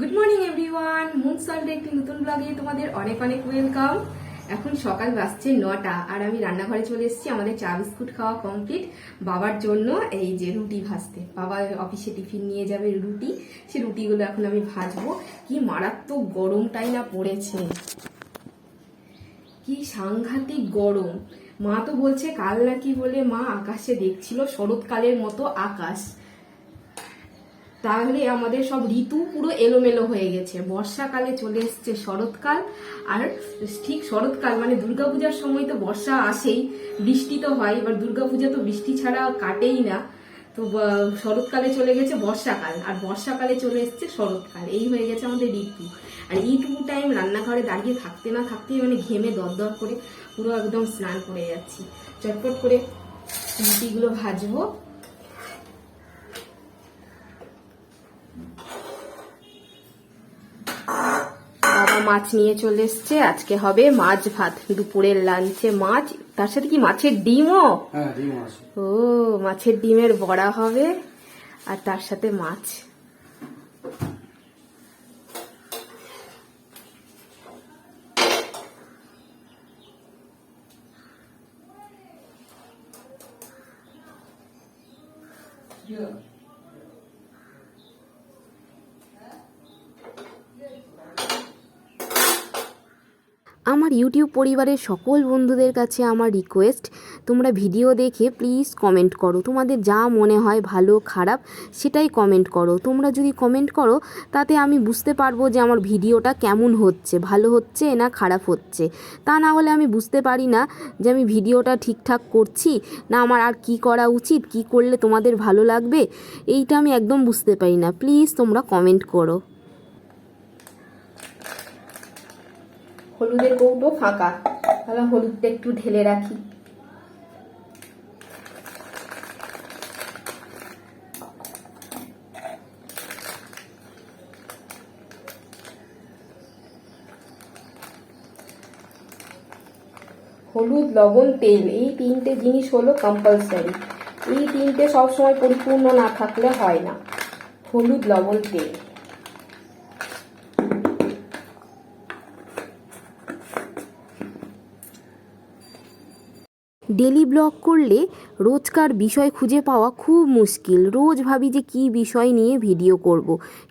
Good morning everyone moon সল্টে একটি নতুন ব্লগে তোমাদের অনেক অনেক ওয়েলকাম এখন সকাল বাজছে নটা, আর আমি রান্নাঘরে চলে এসেছি আমাদের চা বিস্কুট খাওয়া কমপ্লিট বাবার জন্য এই যে রুটি ভাজতে। বাবা অফিসে টিফিন নিয়ে যাবে রুটি। সে রুটিগুলো এখন আমি ভাজবো। কি মারাত্মক গরমটাই না পড়েছে। কি সাংঘাতিক গরম। মা তো বলছে, কাল নাকি বলে মা আকাশে দেখছিল শরৎকালের মতো আকাশ। তাহলে আমাদের সব ঋতু পুরো এলোমেলো হয়ে গেছে। বর্ষাকালে চলে এসছে শরৎকাল, আর ঠিক শরৎকাল মানে দুর্গাপূজার সময় তো বর্ষা আসেই, বৃষ্টি তো হয়, এবার দুর্গাপূজা তো বৃষ্টি ছাড়া কাটেই না। তো শরৎকালে চলে গেছে বর্ষাকাল, আর বর্ষাকালে চলে এসছে শরৎকাল। এই হয়ে গেছে আমাদের ঋতু। আর এইটুকু টাইম রান্নাঘরে দাঁড়িয়ে থাকতে না থাকতেই মানে ঘেমে দরদর করে পুরো একদম স্নান করে যাচ্ছি। চটপট করে রুটিগুলো ভাজবো বাবা মাছ নিয়ে চলে এসছে। আজকে হবে মাছ ভাত। দুপুরের লাঞ্চে মাছ। তার সাথে কি মাছের ডিমও? হ্যাঁ ও মাছের ডিমের বড়া হবে। আর তার সাথে মাছ। আমার ইউটিউব পরিবারের সকল বন্ধুদের কাছে আমার রিকোয়েস্ট তোমরা ভিডিও দেখে প্লিজ কমেন্ট করো। তোমাদের যা মনে হয় ভালো, খারাপ, সেটাই কমেন্ট করো। তোমরা যদি কমেন্ট করো, তাতে আমি বুঝতে পারব যে আমার ভিডিওটা কেমন হচ্ছে, ভালো হচ্ছে না খারাপ হচ্ছে। তা না হলে আমি বুঝতে পারি না যে আমি ভিডিওটা ঠিকঠাক করছি, না আমার আর কি করা উচিত, কি করলে তোমাদের ভালো লাগবে, এইটা আমি একদম বুঝতে পারি না। প্লিজ তোমরা কমেন্ট করো। হলুদের কৌটো ফাঁকা। তাহলে হলুদটা একটু ঢেলে রাখি। হলুদ, লবণ, তেল, এই তিনটে জিনিস হলো কম্পালসারি এই তিনটে সবসময় পরিপূর্ণ না থাকলে হয় না। হলুদ, লবণ, তেল। ডেলি ব্লগ করলে রোজকার বিষয় খুঁজে পাওয়া খুব মুশকিল। রোজ ভাবি যে কী বিষয় নিয়ে ভিডিও করব।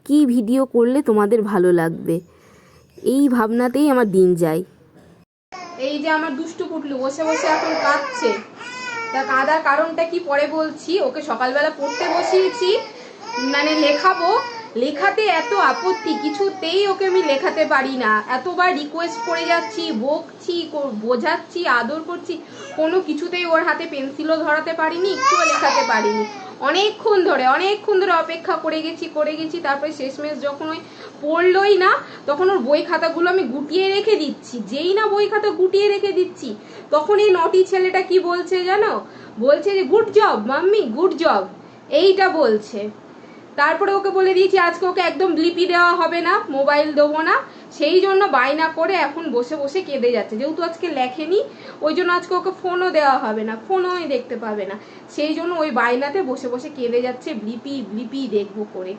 কী ভিডিও করলে তোমাদের ভালো লাগবে। এই ভাবনাতেই আমার দিন যায়। এই যে আমার দুষ্টু পুটলু বসে বসে এখন কাঁদছে। তা কাঁদার কারণটা কি পরে বলছি? ওকে সকালবেলা পড়তে বসিয়েছি। মানে লেখাবো লেখাতে এত আপত্তি, কিছুতেই ওকে আমি লেখাতে পারি না। এতবার রিকোয়েস্ট করে যাচ্ছি, বকছি বোঝাচ্ছি, আদর করছি, কোনো কিছুতেই ওর হাতে পেন্সিলও ধরাতে পারিনি, একটুও লেখাতে পারিনি। অনেকক্ষণ ধরে অনেকক্ষণ ধরে অপেক্ষা করে গেছি করে গেছি, তারপরে শেষমেশ যখন ওই পড়লোই না, তখন ওর বই খাতাগুলো আমি গুটিয়ে রেখে দিচ্ছি। যেই না বই খাতা গুটিয়ে রেখে দিচ্ছি, তখন এই নটি ছেলেটা কি বলছে জানো? বলছে যে good job mummy good job এইটা বলছে। তারপরে ওকে বলে দিয়েছি আজকে ওকে একদম লিপি দেওয়া হবে না, মোবাইল দেবো না। সেই জন্য বায়না করে এখন বসে বসে কেঁদে যাচ্ছে। যেহেতু আজকে লেখেনি, ওই জন্য আজকে ওকে ফোনও দেওয়া হবে না ফোনও দেখতে পাবে না। সেই জন্য ওই বায়নাতে বসে বসে কেঁদে যাচ্ছে ব্লিপি ব্লিপি দেখব করে।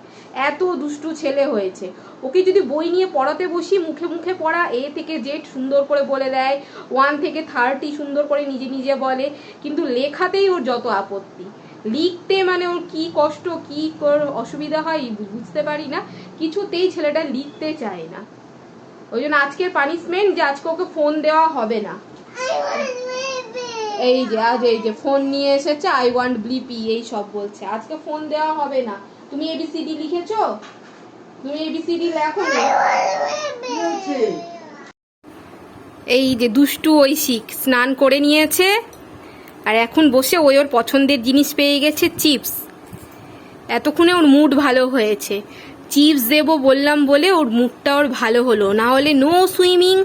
এত দুষ্টু ছেলে হয়েছে। ওকে যদি বই নিয়ে পড়াতে বসি, মুখে মুখে পড়া, এ থেকে জেড সুন্দর করে বলে দেয়, ওয়ান থেকে থার্টি সুন্দর করে নিজে নিজে বলে, কিন্তু লেখাতেই ওর যত আপত্তি। লিখতে মানে ওর কি কষ্ট কি কর- অসুবিধা হয় বুঝতে পারি না। কিছুতেই ছেলেটা লিখতে চায় না। ওই জন্য আজকের পানিশমেন্ট যে আজকে ওকে ফোন দেওয়া হবে না। এই যে আজ এই যে ফোন নিয়ে এসেছে আই ওয়ান্ট ব্লিপি এই সব বলছে। আজকে ফোন দেওয়া হবে না। তুমি এবিসিডি লিখেছো? তুমি এবিসিডি লেখো না? এই যে দুষ্টু ঐশিক স্নান করে নিয়েছে। আর এখন বসে ওই ওর পছন্দের জিনিস পেয়ে গেছে চিপস। এতক্ষণে ওর মুড ভালো হয়েছে। চিপস দেবো বললাম বলে ওর মুডটা ওর ভালো হলো। না হলে no swimming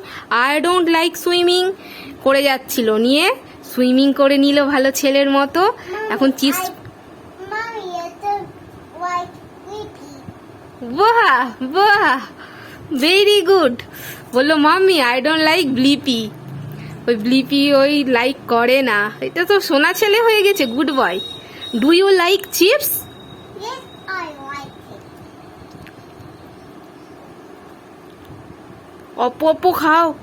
I don't like swimming করে যাচ্ছিল। নিয়ে সুইমিং করে নিল ভালো ছেলের মতো। এখন চিপস বাহ ভেরি গুড বলল mummy I don't like Blippi ওই ব্লিপি ওই লাইক করে না। এটা তো সোনা ছেলে হয়ে গেছে good boy do you like chips. অল্প অল্প খাও।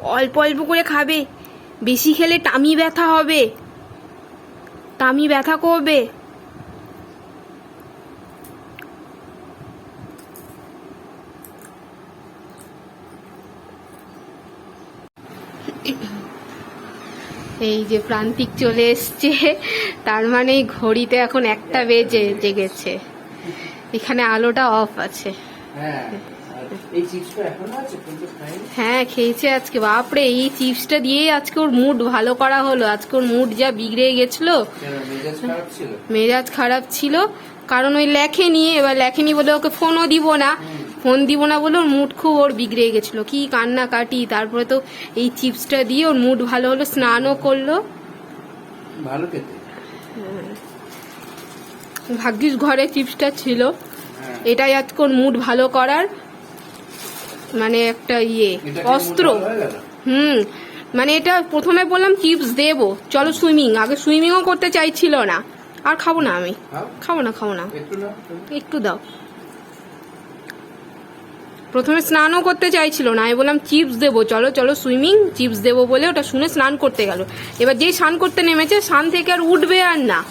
অল্প অল্প করে খাবে। বেশি খেলে টামি ব্যথা হবে। টামি ব্যথা করবে। এই যে প্রান্তিক চলে এসছে তার মানে ঘড়িতে এখন একটা বেজে জেগেছে। এখানে আলোটা অফ আছে। হ্যাঁ হ্যাঁ খেয়েছে আজকে। বাপরে এই চিপসটা দিয়েই আজকে ওর মুড ভালো করা হলো। আজকে ওর মুড যা বিগড়ে গেছিল। কেন মেজাজ খারাপ ছিল? মেজাজ খারাপ ছিল। কারণ ওই লেখেনি এবার লেখেনি বলে ওকে ফোনও দিব না। ফোন দিব না বলে ওর মুড খুব ওর বিগড়ে গেছিল। কি কান্না কাটি তারপরে তো এই চিপসটা দিয়ে ওর মুড ভালো হলো স্নানও করল। ভালো খেতে? ভাগ্যিস ঘরে চিপসটা ছিল। হ্যাঁ। এটাই আজকে ওর মুড ভালো করার মানে একটা ইয়ে অস্ত্র? হুম মানে এটা প্রথমে বললাম চিপস দেবো। চলো সুইমিং আগে সুইমিংও করতে চাইছিল না। আর খাব না আমি। খাব না খাব না। একটু দাও। প্রথমে স্নানও করতে চাইছিল না। আমি বললাম চিপস দেবো, চলো চলো সুইমিং চিপস দেবো বলে ওটা শুনে স্নান করতে গেল। এবার যেই স্নান করতে নেমেছে, স্নান থেকে আর উঠবে আর না।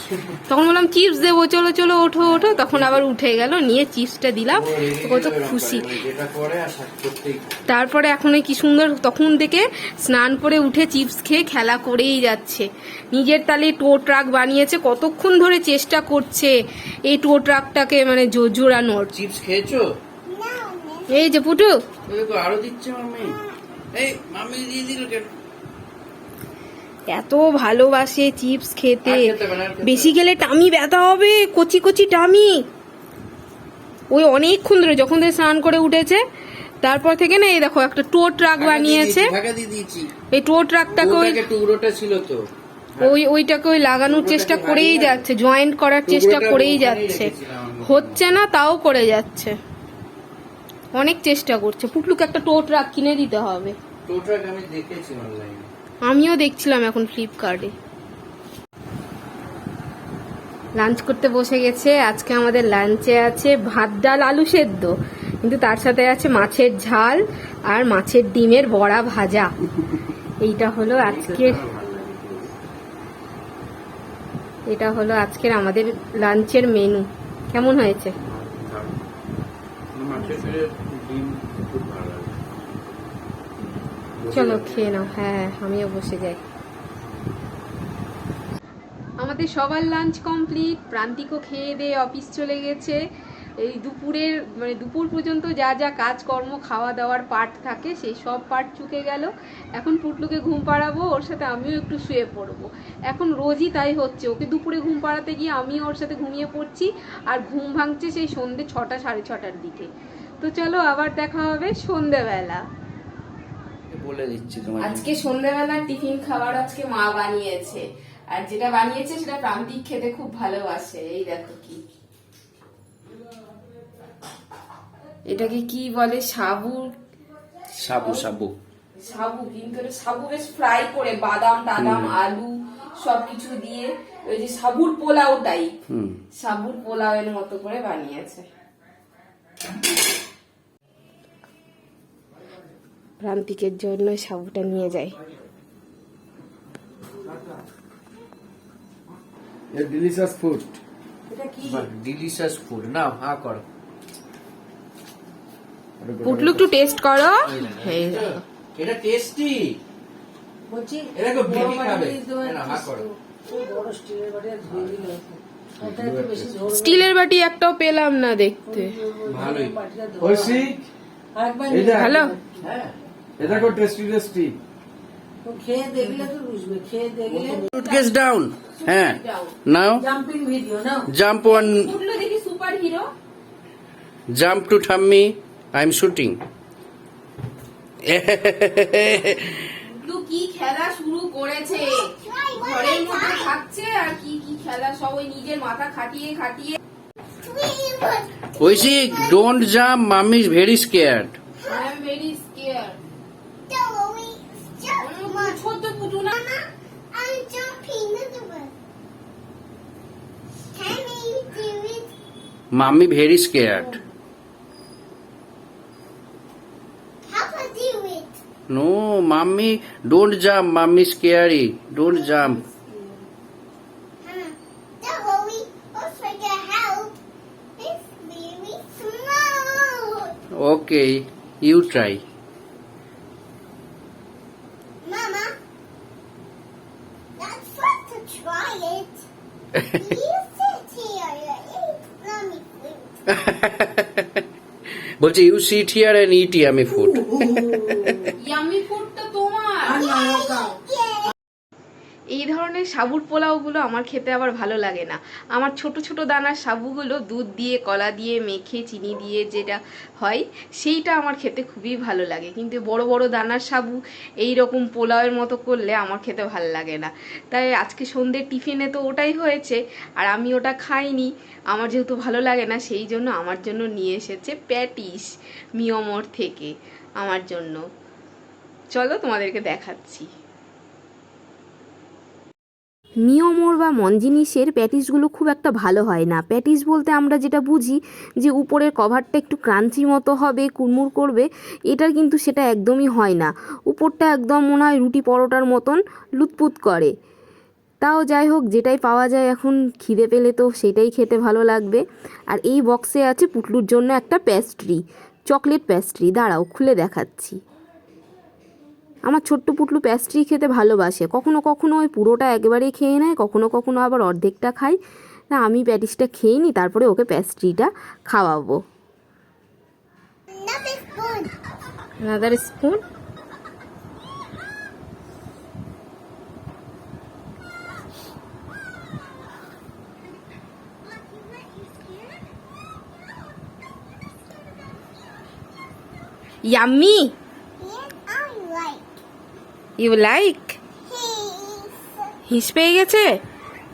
তখন বললাম চিপস দেবো, চলো চলো, ওঠো ওঠো। তখন আবার উঠে গেল, নিয়ে চিপসটা দিলাম। কত খুশি। তারপরে এখন কি সুন্দর, তখন থেকে স্নান করে উঠে চিপস খেয়ে খেলা করেই যাচ্ছে। নিজের তালে টো ট্রাক বানিয়েছে, কতক্ষণ ধরে চেষ্টা করছে এই টো ট্রাকটাকে মানে জো- জোড়ানোর। চিপস খেয়েছো? এই যে পুটু। আরও দিচ্ছে মাম্মি এই মাম্মি দিয়ে দিল কেন? এত ভালোবাসে চিপস খেতে। বেশি গেলে টামি ব্যথা হবে কচি কচি টামি। ওই অনেকক্ষণ ধরে যখন থেকে স্নান করে উঠেছে তারপর থেকে না এই দেখো একটা টো ট্রাক বানিয়েছে। এই টো ট্রাকটাকে ওই টুকরোটা ছিল তো। ওই ওইটাকে ওই লাগানোর চেষ্টা করেই যাচ্ছে জয়েন্ট করার চেষ্টা করেই যাচ্ছে। হচ্ছে না তাও করে যাচ্ছে। অনেক চেষ্টা করছে। পুটলুকে একটা টো ট্রাক কিনে দিতে হবে। টোটাক আমি দেখেছি অনলাইনে আমিও দেখছিলাম এখন ফ্লিপকার্টে লাঞ্চ করতে বসে গেছে আজকে আমাদের লাঞ্চে আছে ভাত ডাল আলু সেদ্ধ। কিন্তু তার সাথে আছে মাছের ঝাল আর মাছের ডিমের বড়া ভাজা। এইটা হলো আজকের এটা হলো আজকের আমাদের লাঞ্চের মেনু কেমন হয়েছে মাছের ফিরে ডিম খুব ভালো লাগে চলো খেয়ে নাও। হ্যাঁ আমিও বসে যাই। আমাদের সবার লাঞ্চ কমপ্লিট প্রান্তিকও খেয়ে দিয়ে অফিস চলে গেছে। এই দুপুরের মানে দুপুর পর্যন্ত যা যা কাজকর্ম খাওয়া দাওয়ার পার্ট থাকে, সেই সব পার্ট চুকে গেল। এখন পুটলুকে ঘুম পাড়াবো, ওর সাথে আমিও একটু শুয়ে পড়ব। এখন রোজই তাই হচ্ছে। ওকে দুপুরে ঘুম পাড়াতে গিয়ে আমিও ওর সাথে ঘুমিয়ে পড়ছি। আর ঘুম ভাঙছে সেই সন্ধে ছটা, সাড়ে ছটার দিকে। তো চলো আবার দেখা হবে সন্ধেবেলা। বলে দিচ্ছি তোমার আজকে সন্ধ্যাবেলার টিফিন খাবার আজকে মা বানিয়েছে। আর যেটা বানিয়েছে সেটা প্রান্তিক খেতে খুব ভালোবাসে। এই দেখো কি। এটাকে কি বলে? সাবু? সাবু সাবু। সাবু কিন্তু সাবু বেশ ফ্রাই করে। বাদাম টাদাম আলু সবকিছু দিয়ে ওই যে সাবুর পোলাও টাইপ হুম। সাবুর পোলাওয়ের মতো করে বানিয়েছে। প্রান্তিকের জন্য সাবুটা নিয়ে যাই ডিলিশিয়াস ফুড ডিলিশিয়াস ফুড নাও হা করো। পুটলু একটু টেস্ট করো। এটা টেস্টি এটা খুব? বেবি খাবে না, হা করো। স্টিলের বাটি একটাও পেলাম না দেখতে। ভালোই। হ্যালো? হ্যাঁ এটা কো টেস্টি টেস্টি খেয়ে দেখলে তো বুঝবে খেয়ে দেখলে সুটকেস ডাউন হ্যাঁ। নাও। জাম্পিং ভিডিও নাও। জাম্প ওয়ান দেখি সুপার হিরো জাম্প টু ঠাম্মি আই এম শুটিং কি খেলা শুরু করেছে? ঘরের মধ্যে থাকছে আর কি কি খেলা? সব ওই নিজের মাথা খাটিয়ে খাটিয়ে। Aishik don't jump is very scared I am very scare ছোট পুটু না I'm jumping. Look at it. Can you do it? Mummy very scared How No, mommy, don't jump. Mommy scary. Don't jump. Huh. Don't worry. I'll figure out. It's very small. Okay, you try. বলছে you sit here and eat yummy food yummy ফুডটা তোমার আর না খাও Yeah. এই ধরনের সাবুর পোলাওগুলো আমার খেতে আবার ভালো লাগে না। আমার ছোট ছোট দানার সাবুগুলো দুধ দিয়ে, কলা দিয়ে, মেখে, চিনি দিয়ে যেটা হয়, সেইটা আমার খেতে খুবই ভালো লাগে। কিন্তু বড় বড় দানার সাবু এই রকম পোলাওয়ের মতো করলে আমার খেতে ভালো লাগে না। তাই আজকে সন্ধ্যের টিফিনে তো ওটাই হয়েছে, আর আমি ওটা খাইনি। আমার যেহেতু ভালো লাগে না, সেই জন্য আমার জন্য নিয়ে এসেছে প্যাটিস মিয়মর থেকে, আমার জন্য। চলো তোমাদেরকে দেখাচ্ছি। মিওমোর বা মন জিনিসের প্যাটিসগুলো খুব একটা ভালো হয় না। প্যাটিস বলতে আমরা যেটা বুঝি যে উপরের কভারটা একটু ক্রাঞ্চি মতো হবে, কুড়মুড় করবে, এটার কিন্তু সেটা একদমই হয় না। উপরটা একদম মনে হয় রুটি পরোটার মতন লুৎপুত করে। তাও যাই হোক, যেটাই পাওয়া যায় এখন খিদে পেলে তো সেটাই খেতে ভালো লাগবে। আর এই বক্সে আছে পুটলুর জন্য একটা প্যাস্ট্রি চকলেট প্যাস্ট্রি দাঁড়াও, খুলে দেখাচ্ছি। আমার ছোট্ট পুটলু প্যাস্ট্রি খেতে ভালোবাসে। কখনো কখনো ওই পুরোটা একবারেই খেয়ে নেয় কখনো কখনো আবার অর্ধেকটা খাই। না আমি প্যাটিসটা খেয়ে নিই তারপরে ওকে প্যাস্ট্রিটা খাওয়াবো। Another spoon. yummy! You like. হিস পেয়ে গেছে?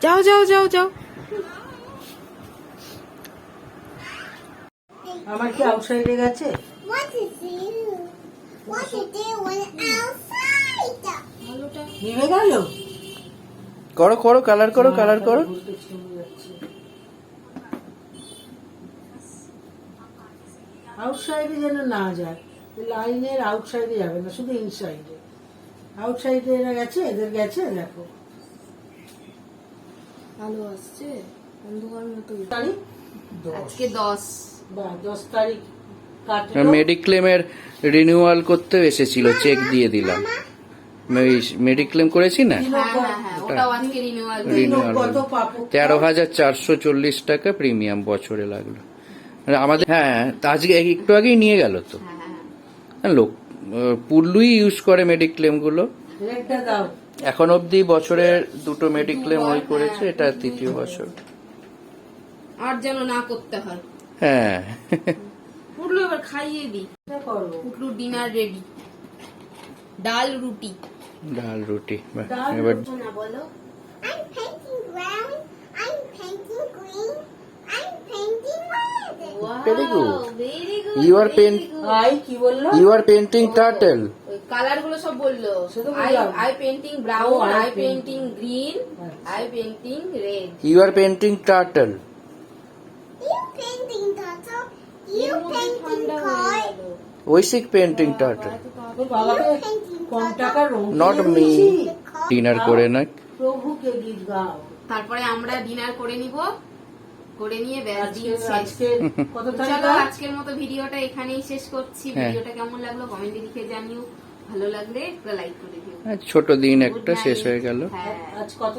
যাও যাও যাও যাও। আমার কি আউটসাইডে গেছে What to do? What to do when outside? নেমে গেল? করো করো কালার করো কালার করো। আউটসাইডে যেন না যায় লাইনের আউটসাইডে যাবে না শুধু ইনসাইডে আউটসাইডে এরা গেছে এদের গেছে দেখো। ভালো আসছে অন্ধকার মতো। তারিখ? আজকে দশ। বা দশ তারিখ মেডিক্লেমের রিনিউয়াল করতে এসেছিল চেক দিয়ে দিলাম। মেডিক্লেম করেছি না? হ্যাঁ হ্যাঁ হ্যাঁ তেরো হাজার চারশো চল্লিশ টাকা প্রিমিয়াম বছরে লাগল। আর আমাদের হ্যাঁ তা আজকে একটু আগেই নিয়ে গেল তো। হ্যাঁ লোক পুল্লুই ইউজ করে মেডিক্লেমগুলো? এখন অবধি বছরের দুটো মেডিক্লেম ওই করেছে এটা তৃতীয় বছর। আর যেন না করতে হয়। হ্যাঁ। পুটলু এবার খাইয়ে দি। এটা ডিনার রেডি ডাল রুটি। ডাল রুটি এবার বলো। Very good you are pen I কি বলল? ইউ আর পেন্টিং টার্টেল কালারগুলো সব বলল। I painting brown I painting green. I painting red you are painting turtle Aishik painting turtle not me dinner করে না প্রভুকে গীত গাও তারপরে আমরা ডিনার করে নিব। করে নিয়ে ব্যাস আজকে দিন শেষ। কত চলো আজকের মতো ভিডিওটা এখানেই শেষ করছি। হ্যাঁ। ভিডিওটা কেমন লাগল কমেন্টে লিখে জানিও। ভালো লাগলে একটা লাইক করে দিও। ছোট দিন একটা শেষ হয়ে গেল। হ্যাঁ। আজ কত